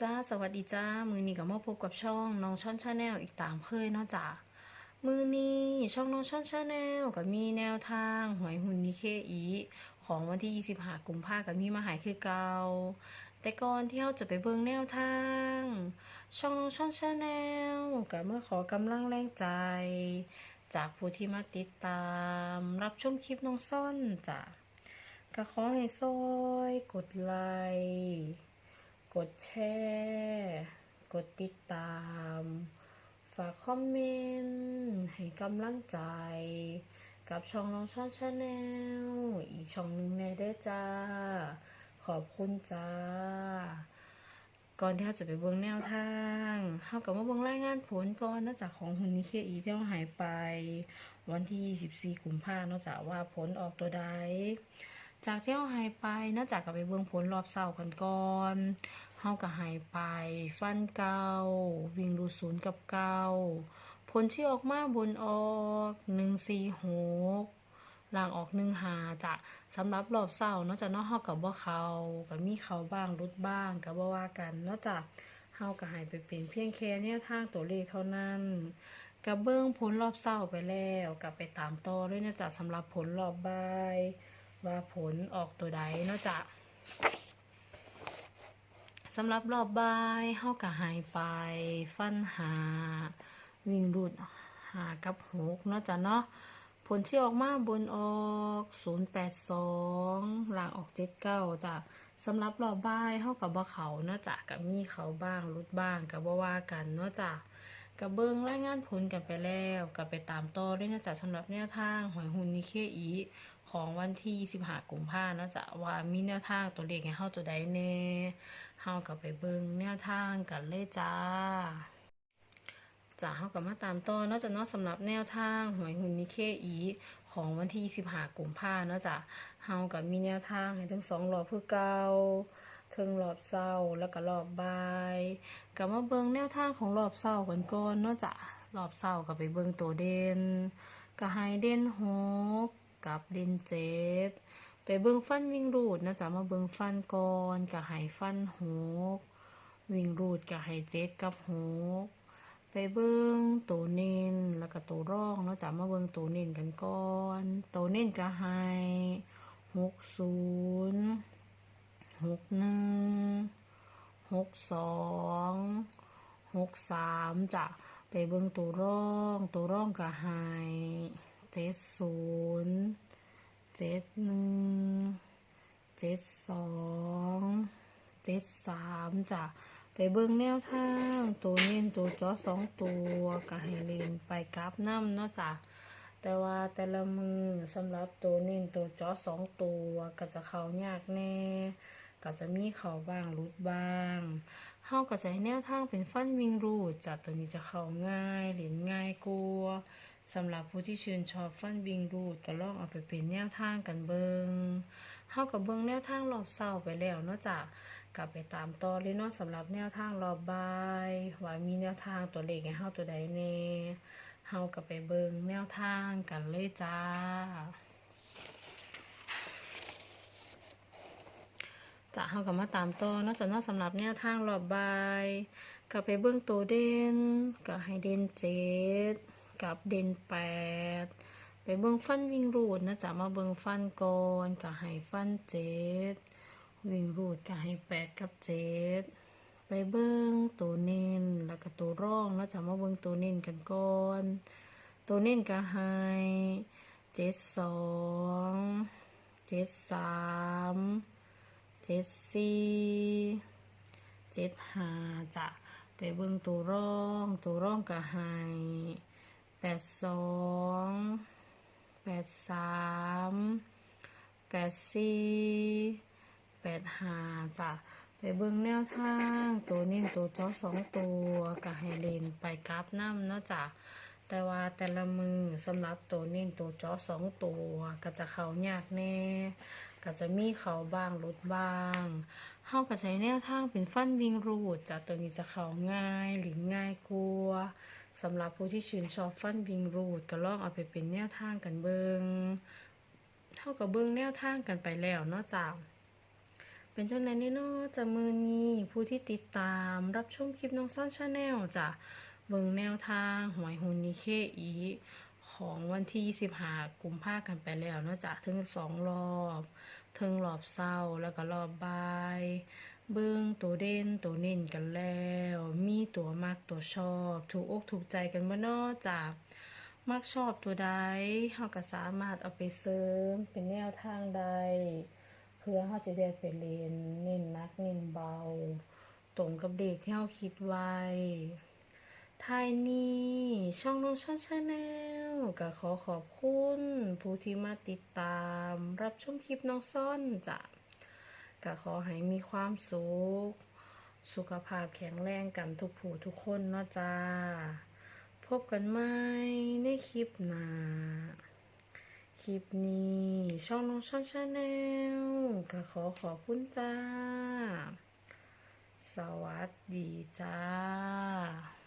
จ้าสวัสดีจ้า มือนี้ก็มาพบกับช่องน้องช่อนชาแนลอีกตามเคยเนาะจ้ามือนี้ช่องน้องช่อนชาแนลก็มีแนวทางหวยหุ่นนิเคอีของวันที่25กุมภาก็มีมาหายคือเก่าแต่ก่อนที่เราจะไปเบิ่งแนวทาง ช่องน้องช่อนชาแนลก็มาขอกำลังแรงใจ จากผู้ที่มาติดตาม รับชมคลิปน้องซ่อนจ้ะก็ขอให้ซอย กดไลค์ กดแชร์ กดติดตาม ฝากคอมเมนต์ให้กำลังใจ กับช่องน้องช่อนชาแนลอีกช่องหนึ่งแน่ด้จ้า ขอบคุณจ้า ก่อนที่เราจะไปเบิ่งแนวทางเรากับมาเบิ่งรายงานผลก่อนเนอกจากของหุ่นนิเคอีที่เราหายไป วันที่ 24 กุมภาพันธ์เนอกจากว่าผลออกตัวใด จากที่เราหายไปเนอกจากกับไปเบิ่งผลรอบเศร้ากันก่อนเฮาก็หายไป ฟันเก่าวิ่งรูศูนย์กับเก่าผลที่ออกมาบนออกหนึ่งสี่หกหล่างออกหนึ่งหาจะสำหรับรอบเศร้าเนอกจากเนอกเฮากับว่าเขากับมีเขาบ้างรุดบ้างกับว่าว่ากันเนอกจากเฮาก็หายไปเป็นเพียงแค่แนวทางตัวเลขเท่านั้นกับเบิ้งผลรอบเศร้าไปแล้วกลับไปตามต่อด้วยเนอกจากสำหรับผลรอบบ่าย ว่าผลออกตัวใดเนอกจากสำหรับรอบบ่ายเฮาก็หายไป ฟันหา วิ่งรูดหากับหกเนาะจ้ะเนาะผลที่ออกมาบนออกศูนย์แปดสองหลังออกเจ็ดเก้าจ้ะสำหรับรอบบ่ายเฮากับบ่เขาเนาะจ้ะกับมีเขาบ้างรุดบ้างกับบ่ว่ากันเนาะจ้ะกับเบิ้งรายงานผลกันไปแล้วกับไปตามต่อด้วยนะจ๊ะสำหรับแนวทางหอยหุ่นนิเคอี ของวันที่ 25 กุมภาพันธ์เนาะจะว่ามีแนวทางตัวเลขให้เฮาตัวใดแน่เฮาก็ไปเบิ่งแนวทางกันเลยจ้าจะเฮาก็มาตามต่อเนาะจ้ะเนาะสำหรับแนวทางหวยหุ่นนิเคอีของวันที่ 25 กุมภาพันธ์เนาะจะเฮาก็มีแนวทางให้ทั้งสองรอบคือเก่าเทิงรอบเช้าแล้วก็รอบบ่ายก็มาเบิ่งแนวทางของรอบเช้ากันก่อนเนาะจ้ะรอบเช้าก็ไปเบิ่งตัวเด่นก็ให้เด่นหก กับเดนเจ็ดไปเบิ่งฟันวิ่งรูดนะจ๊ะมาเบิ่งฟันก่อนกับไห้ฟันหกวิ่งรูดกับไห้เจ็ดกับหกไปเบิ่งตัวเน้นแล้วก็ตัวร่องเนาะจ๊ะมาเบิ่งตัวเน้นกันก่อนตัวเน้นกับไห้หกศูนย์หกหนึ่งหกสองหกสามจ้ะไปเบิ่งตัวร่องตัวร่องกับไห้ เจ็ดศูนย์เจ็ดหนึ่งเจ็ดสองเจ็ดสามจ้ะไปเบิ่งแนวทางตัวเน้นตัวจอสองตัวก็ให้เล่นไปกราฟน้ำเนาะจ้ะแต่ว่าแต่ละมือสำหรับตัวเน้นตัวจอสองตัวก็จะเข้ายากแน่ก็จะมีเขาบ้างรุดบ้างเฮาก็จะให้แนวทางเป็นฟันวิ่งรูดจากตัวนี้จะเข้าง่ายเล่นง่าย สำหรับผู้ที่ชื่นชอบฟันวิ่งรูดก็ลองเอาไปเป็นแนวทางกันเบิงเฮากับเบิงแนวทางรอบเศร้าไปแล้วนาะจ้ะกลับไปตามต่อเลยเนาะสำหรับแนวทางรอบบายว่ามีแนวทางตัวเลขให้เฮาตัวใดแน่เฮากับไปเบิงแนวทางกันเลยจ้า จะเฮากับมาตามต่อ นอกจากนอกสำหรับแนวทางรอบบายกับไปเบื้งตัวเด่นกับให้เด่นเจ็ด กับเด่นแปดไปเบื้องฟันวิ่งรูดนะจ๊ะมาเบื้องฟันก่อนกับให้ฟันเจ็ดวิ่งรูดกับให้แปดกับเจ็ดไปเบื้องตัวเน้นแล้วก็ตัวร่องแล้วจะมาเบื้องตัวเน้นกันก่อน ตัวเน้นกับให้เจ็ดสองเจ็ดสามเจ็ดสี่เจ็ดห้าจ้ะไปเบิ่งตัวร่อง ตัวร่องกับไฮ แปดสองแปดสามแปดสี่แปดห้าจ้ะไปเบิ่งแนวทางตัวนิ่งตัวจอสองตัวกับไฮเลนไปกราฟน้ำเนาะจ้ะแต่ว่าแต่ละมือสำหรับตัวนิ่งตัวจอสองตัวก็จะเขายากแน่ก็จะมีเขาบ้างลดบ้างเฮาก็ใช้แนวทางเป็นฟันวิ่งรูดจากตัวนี้จะเขาง่ายหรือง่ายกลัว สำหรับผู้ที่ชื่นชอบฟันวิงรูดก็ลองเอาไปเป็นแนวทางกันเบิงเท่ากับเบิงแนวทางกันไปแล้วเนอกจากไปเป็นจังได๋เนาะจะมือนี้ผู้ที่ติดตามรับชมคลิปน้องซ่อนชาแนลจะเบิงแนวทางหวยหุนนิเคอีของวันที่25กุมภากันไปแล้วเนาะจ้ะถึงสองรอบถึงรอบเศร้าแล้วก็รอบบ่าย เบิ่งตัวเด่นตัวเน้นกันแล้ว มีตัวมักตัวชอบ ถูกอกถูกใจกันบ่นาจ้ะมักชอบตัวใดเฮาก็สามารถเอาไปเสริมเป็นแนวทางใด เพื่อเฮาจะได้ไปเรียนเน้นนักเน้นเบา ตรงกับเด็กที่เฮาคิดไว้ท้ายนี้ช่องน้องช่องชาแนลก็ขอขอบคุณ ผู้ที่มาติดตาม รับชมคลิปน้องซ่อนจ้ะ ก็ขอให้มีความสุข สุขภาพแข็งแรงกันทุกผู้ทุกคนเนาะจ้า พบกันใหม่ในคลิปหน้า คลิปนี้ช่องน้องช่องชาแนลก็ขอขอบคุณจ้า สวัสดีจ้า